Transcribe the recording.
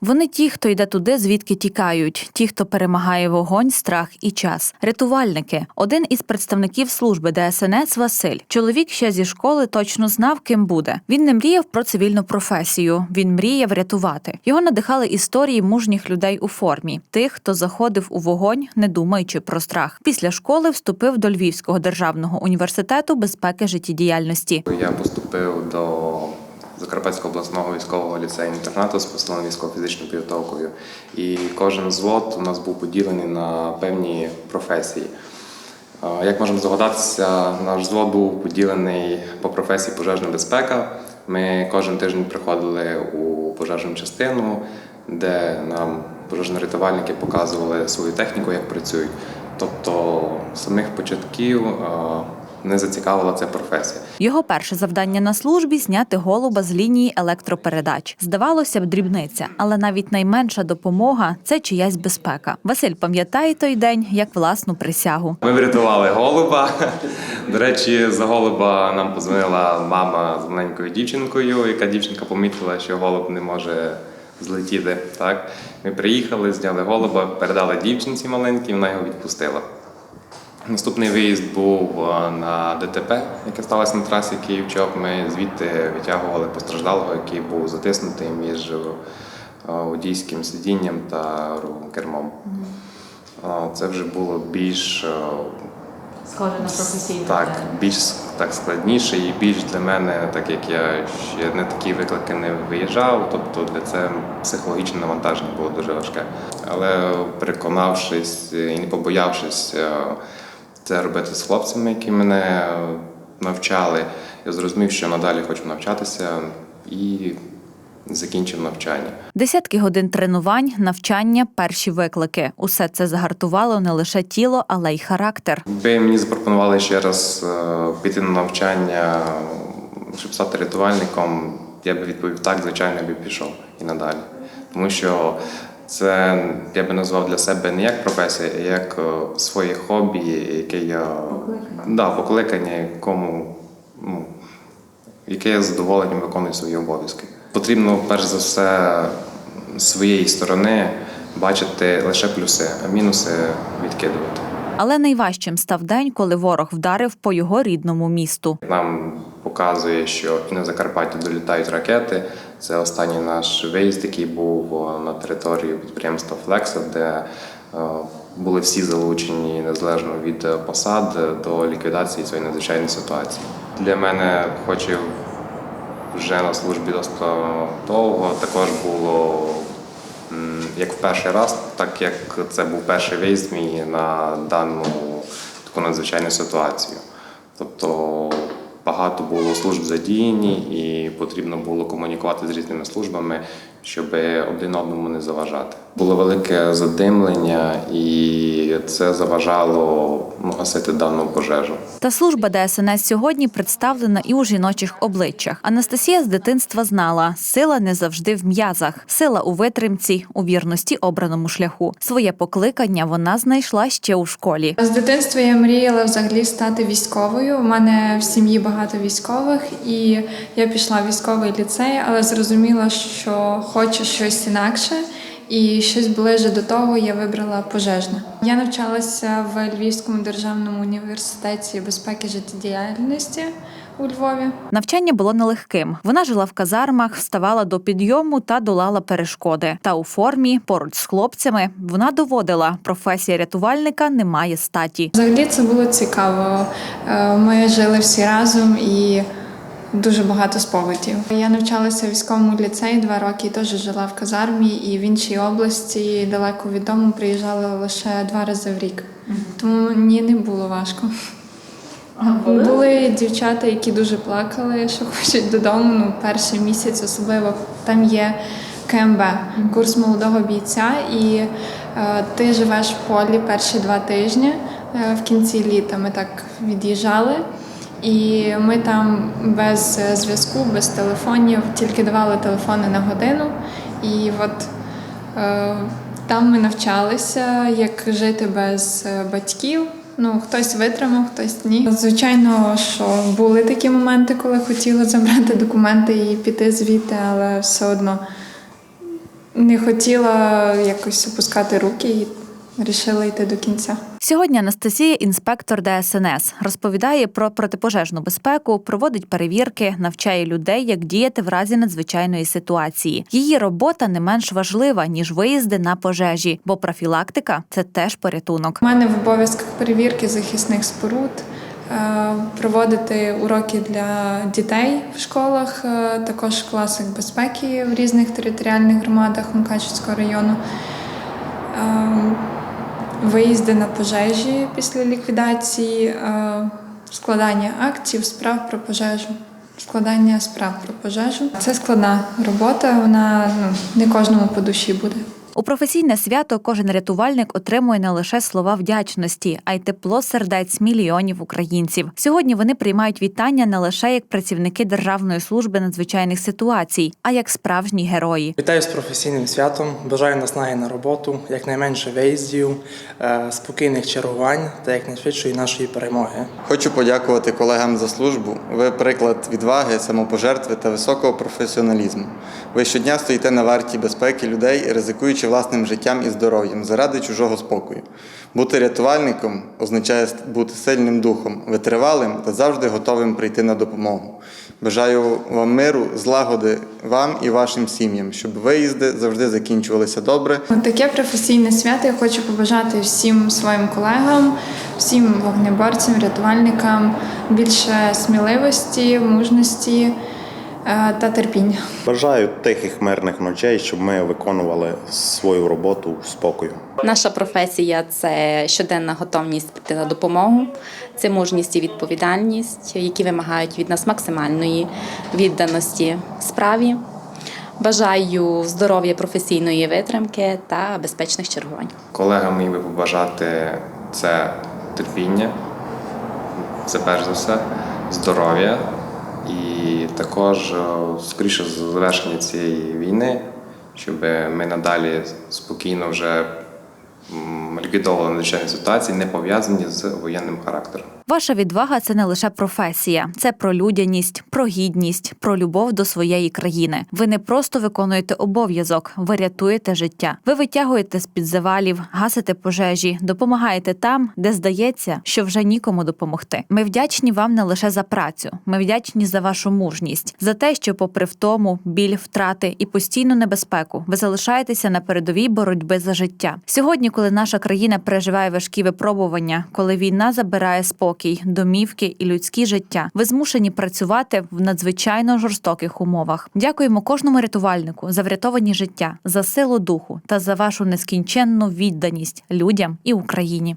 Вони ті, хто йде туди, звідки тікають, ті, хто перемагає вогонь, страх і час. Рятувальники. Один із представників служби ДСНС Василь. Чоловік ще зі школи точно знав, ким буде. Він не мріяв про цивільну професію. Він мріяв рятувати. Його надихали історії мужніх людей у формі, тих, хто заходив у вогонь, не думаючи про страх. Після школи вступив до Львівського державного університету безпеки життєдіяльності. Я поступив до Закарпатського обласного військового ліцею інтернату з посиленою військово-фізичною підготовкою. І кожен взвод у нас був поділений на певні професії. Як можемо здогадатися, наш взвод був поділений по професії пожежна безпека. Ми кожен тиждень приходили у пожежну частину, де нам пожежно-рятувальники показували свою техніку, як працюють. Тобто з самих початків не зацікавила ця професія. Його перше завдання на службі зняти голуба з лінії електропередач. Здавалося б, дрібниця, але навіть найменша допомога це чиясь безпека. Василь пам'ятає той день як власну присягу. Ми врятували голуба. До речі, за голуба нам позвонила мама з маленькою дівчинкою, яка дівчинка помітила, що голуб не може злетіти. Так? Ми приїхали, зняли голуба, передали дівчинці маленькій, вона його відпустила. Наступний виїзд був е, на ДТП, яке сталося на трасі Київ-Чоп. Ми звідти витягували постраждалого, який був затиснутий між е, водійським сидінням та кермом. Е, Це вже було більш Схоже на професійну так, більш так складніше і більш для мене, так як я ще не такі виклики не виїжджав, тобто для це психологічне навантаження було дуже важке. Але переконавшись і не побоявшись це робити з хлопцями, які мене е, навчали, я зрозумів, що надалі хочу навчатися і закінчив навчання. Десятки годин тренувань, навчання, перші виклики. Усе це загартувало не лише тіло, але й характер. Якби мені запропонували ще раз е, піти на навчання, щоб стати рятувальником, я би відповів так, звичайно, я би пішов і надалі. Тому що це я би назвав для себе не як професія, а як е, своє хобі, яке я да, покликання, якому ну, яке я з задоволенням виконую свої обов'язки. Потрібно перш за все з своєї сторони бачити лише плюси, а мінуси відкидувати. Але найважчим став день, коли ворог вдарив по його рідному місту. Нам показує, що і на Закарпатті долітають ракети. Це останній наш виїзд, який був на території підприємства Флекса, де е, були всі залучені незалежно від е, посад е, до ліквідації цієї надзвичайної ситуації. Для мене, хоч і вже на службі досить довго, також було як в перший раз, так як це був перший виїзд мій на дану таку надзвичайну ситуацію. Тобто багато було служб задіяні, і потрібно було комунікувати з різними службами, щоб один одному не заважати. Було велике задимлення, і це заважало гасити дану пожежу. Та служба ДСНС сьогодні представлена і у жіночих обличчях. Анастасія з дитинства знала, сила не завжди в м'язах, сила у витримці, у вірності обраному шляху. Своє покликання вона знайшла ще у школі. З дитинства я мріяла взагалі стати військовою. У мене в сім'ї багато військових, і я пішла в військовий ліцей, але зрозуміла, що хочу щось інакше. І щось ближе до того я вибрала пожежне. Я навчалася в Львівському державному університеті безпеки життєдіяльності у Львові. Навчання було нелегким. Вона жила в казармах, вставала до підйому та долала перешкоди. Та у формі, поруч з хлопцями, вона доводила, професія рятувальника не має статі. Взагалі це було цікаво. Е, Ми жили всі разом і дуже багато спогадів. Я навчалася в військовому ліцеї два роки, і теж жила в казармі, і в іншій області далеко від дому приїжджала лише два рази в рік. Тому ні, не було важко. Були дівчата, які дуже плакали, що хочуть додому. Ну, перший місяць особливо там є КМБ, курс молодого бійця, і е, ти живеш в полі перші два тижні. Е, в кінці літа ми так від'їжджали, і ми там без е, зв'язку, без телефонів, тільки давали телефони на годину. І от е, там ми навчалися, як жити без е, батьків. Ну, хтось витримав, хтось ні. Звичайно, що були такі моменти, коли хотіла забрати документи і піти звідти, але все одно Не хотіла якось опускати руки і вирішила йти до кінця. Сьогодні Анастасія, інспектор ДСНС, розповідає про протипожежну безпеку, проводить перевірки, навчає людей, як діяти в разі надзвичайної ситуації. Її робота не менш важлива ніж виїзди на пожежі, бо профілактика це теж порятунок. У мене в обов'язках перевірки захисних споруд, е, проводити уроки для дітей в школах, е, також в класах безпеки в різних територіальних громадах Мукачівського району. Виїзди на пожежі після ліквідації, е, складання актів, справ про пожежу, складання справ про пожежу. Це складна робота, вона ну, не кожному по душі буде. У професійне свято кожен рятувальник отримує не лише слова вдячності, а й тепло сердець мільйонів українців. Сьогодні вони приймають вітання не лише як працівники Державної служби надзвичайних ситуацій, а як справжні герої. Вітаю з професійним святом. Бажаю наснаги на роботу, якнайменше виїздів, е, спокійних чергувань та якнайшвидшої нашої перемоги. Хочу подякувати колегам за службу. Ви приклад відваги, самопожертви та високого професіоналізму. Ви щодня стоїте на варті безпеки людей, ризикуючи власним життям і здоров'ям заради чужого спокою. Бути рятувальником означає бути сильним духом, витривалим та завжди готовим прийти на допомогу. Бажаю вам миру, злагоди вам і вашим сім'ям, щоб виїзди завжди закінчувалися добре. Таке професійне свято я хочу побажати всім своїм колегам, всім вогнеборцям, рятувальникам більше сміливості, мужності та терпіння. Бажаю тихих мирних ночей, щоб ми виконували свою роботу спокою. Наша професія це щоденна готовність піти на допомогу, це мужність і відповідальність, які вимагають від нас максимальної відданості справі. Бажаю здоров'я професійної витримки та безпечних чергувань. Колегам міг би побажати це терпіння, це перш за все, здоров'я і також, е, скоріше, завершення цієї війни, щоб ми надалі спокійно вже ліквідовували надзвичайні ситуації, не пов'язані з воєнним характером. Ваша відвага це не лише професія, це про людяність, про гідність, про любов до своєї країни. Ви не просто виконуєте обов'язок, ви рятуєте життя. Ви витягуєте з під завалів, гасите пожежі, допомагаєте там, де здається, що вже нікому допомогти. Ми вдячні вам не лише за працю, ми вдячні за вашу мужність, за те, що, попри втому, біль, втрати і постійну небезпеку, ви залишаєтеся на передовій боротьби за життя. Сьогодні, коли наша країна переживає важкі випробування, коли війна забирає спокій, домівки і людські життя, ви змушені працювати в надзвичайно жорстоких умовах. Дякуємо кожному рятувальнику за врятовані життя, за силу духу та за вашу нескінченну відданість людям і Україні.